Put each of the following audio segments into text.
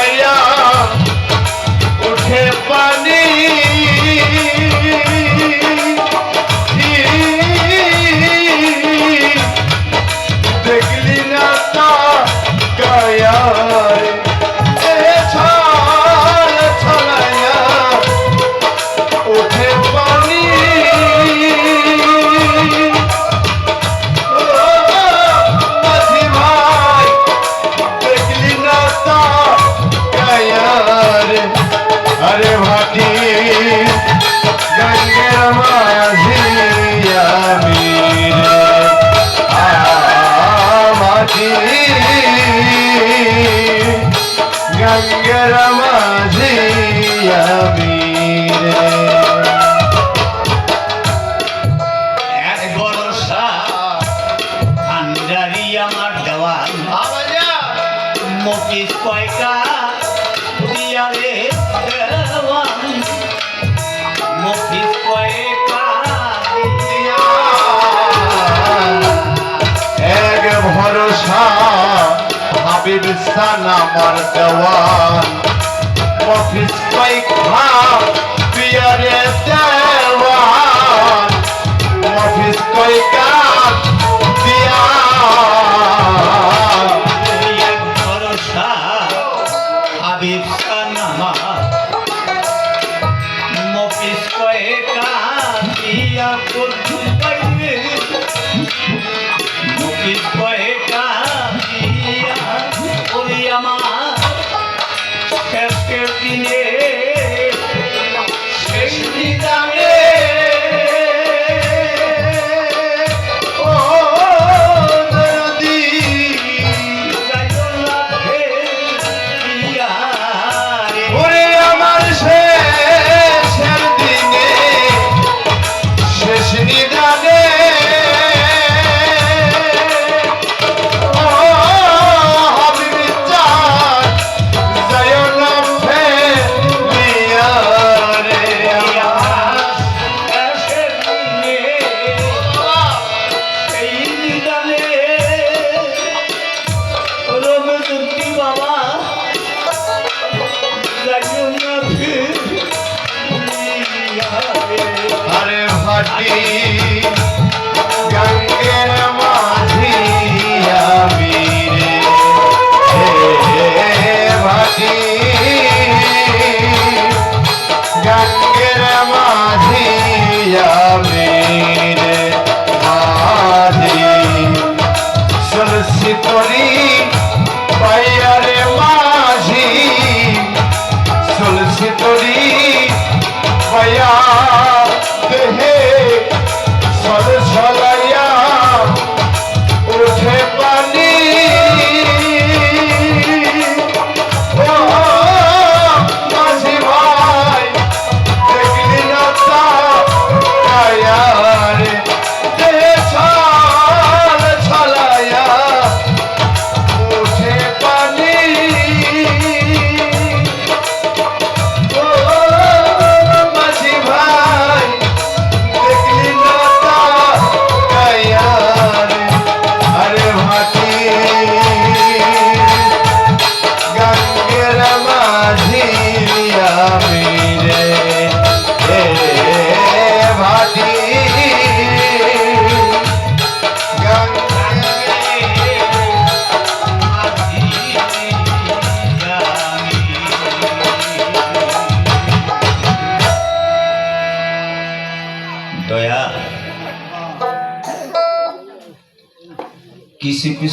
ஐயா হাবিব সান আমার দেওয়ান অফিস পাইখা পিয়ারে দেওয়ান অফিস পৈকা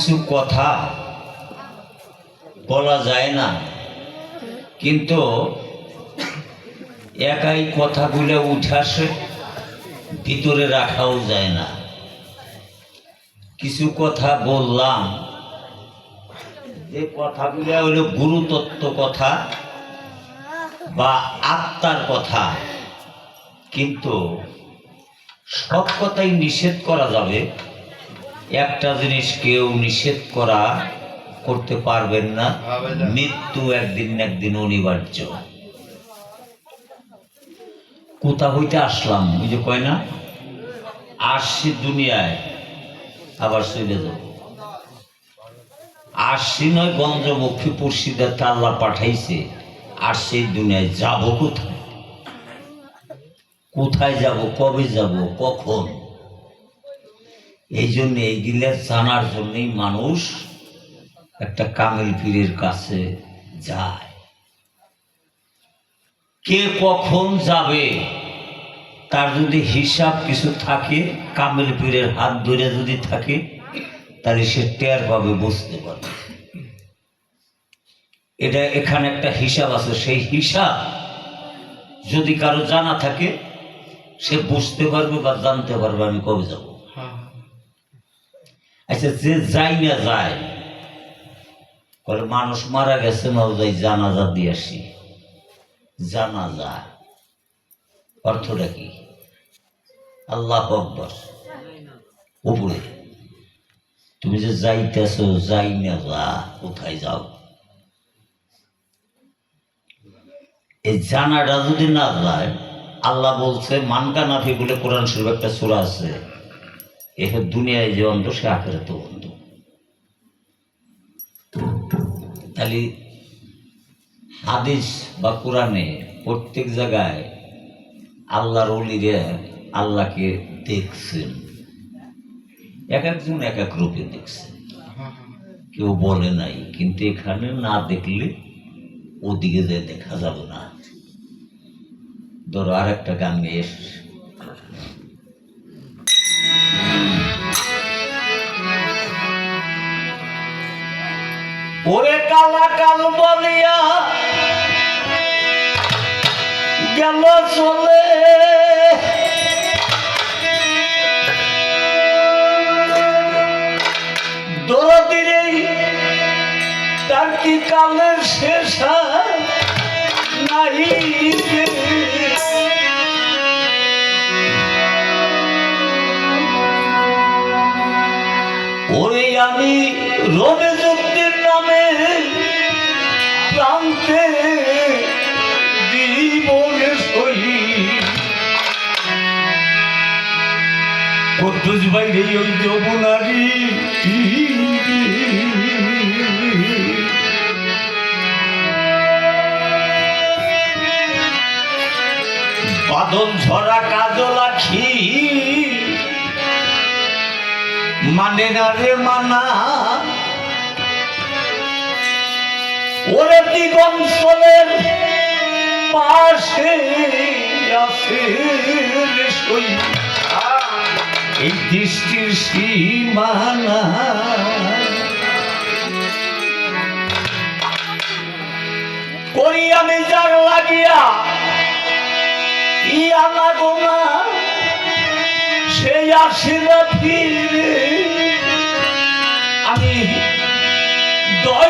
কিছু কথা বলা যায় না। কিন্তু একাই কথাগুলো উঠে আসে, ভিতরে রাখাও যায় না। কিছু কথা বললাম, যে কথাগুলো হলো গুরুতত্ত্ব কথা বা আত্মার কথা। কিন্তু সব কথাই নিষেধ করা যাবে। একটা জিনিস কেউ নিষেধ করা করতে পারবেন না। মৃত্যু একদিন একদিন অনিবার্য। কোথা হইতে আসলাম? ওই যে কয় না? আসছি দুনিয়ায়। আবার চলে যাব। আসছি নয় গঞ্জমুখী পড়শিদের আল্লাহ পাঠাইছে। আর সেই দুনিয়ায় যাব কোথায়? কোথায় যাব? কবে যাব? কখন? এই জন্য এইগুলা জানার জন্যই মানুষ একটা কামিল পীরের কাছে যায়। কে কখন যাবে? তার যদি হিসাব কিছু থাকে, কামিল পীরের হাত ধরে যদি থাকে, তাহলে সে টের পাবে, বুঝতে পারবে। এটা এখানে একটা হিসাব আছে। সেই হিসাব যদি কারও জানা থাকে, সে বুঝতে পারবে বা জানতে পারবে, আমি কবে যাব। আচ্ছা যে যাই না যায় করে মানুষ মারা গেছে না যাই জানাজা দিয়ে আসি। জানাজা। অর্থটা কি? আল্লাহ আকবর। উপরে। তুমি যে যাইতেছ, যাই না যা, কোথায় যাও? এই জানাটা যদি না যায়, আল্লাহ বলছে মানকা নাফি বলে কোরআন শরীফ একটা সূরা আছে। এসব দুনিয়ায় যে অন্ধ সে আখেরে তো অন্ধ তাহলে হাদিস বা কোরআনে প্রত্যেক জায়গায় আল্লাহর অলিরে আল্লাহকে দেখছেন। এক একজন এক এক রূপে দেখছেন। কেউ বলে নাই, কিন্তু এখানে না দেখলে ওদিকে যে দেখা যাবে না। ধরো আর একটা গান গেয়ে ওরে কালা কাল বলিয়া গেল চলে। দরদিরে তার কি কালের শেষ রবে যুক্তির নামে প্রান্তে জীবনে সহি কদ্দুস বাইরে ওই যমুনারি। বাদল ঝরা কাজল আখি। মানে না রে মানা ওরে দিগঞ্চলের পাশে এই দৃষ্টির সীমানা করি আমি যার লাগিয়া ইয়া না গোনা সেই আসিলা ফিরে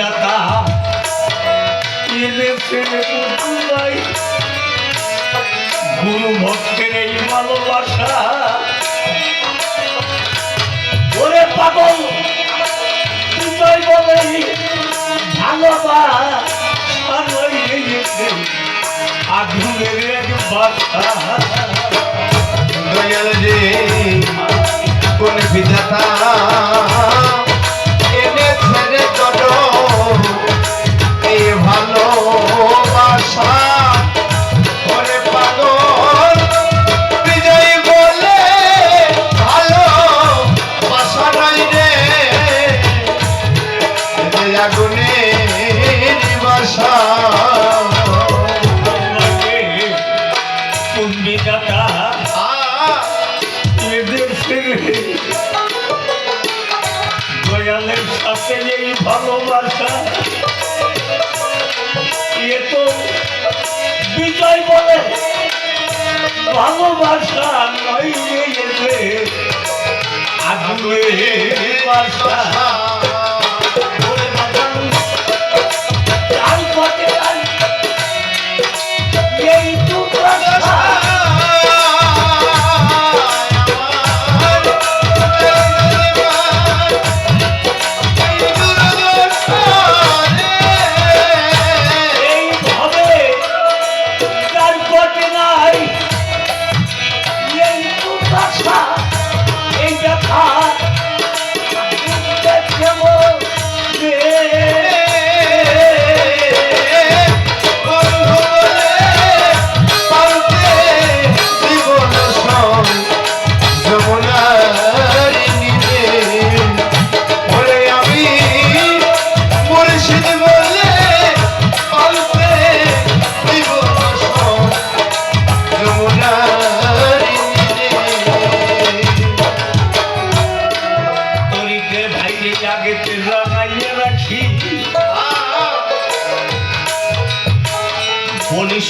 দাতা গুরু ভক্তের এই ভালোবাসা। ওরে পাগল তুই বলে ভালোবাসা। আগুনের এক বাতা কোন বিধাতা এনেছে রে জনম ভালোবাসা নয় আগুনে বাসা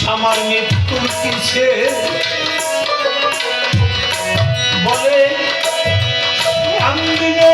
আমার মৃত্যুর কিসে বলে আমি দিনে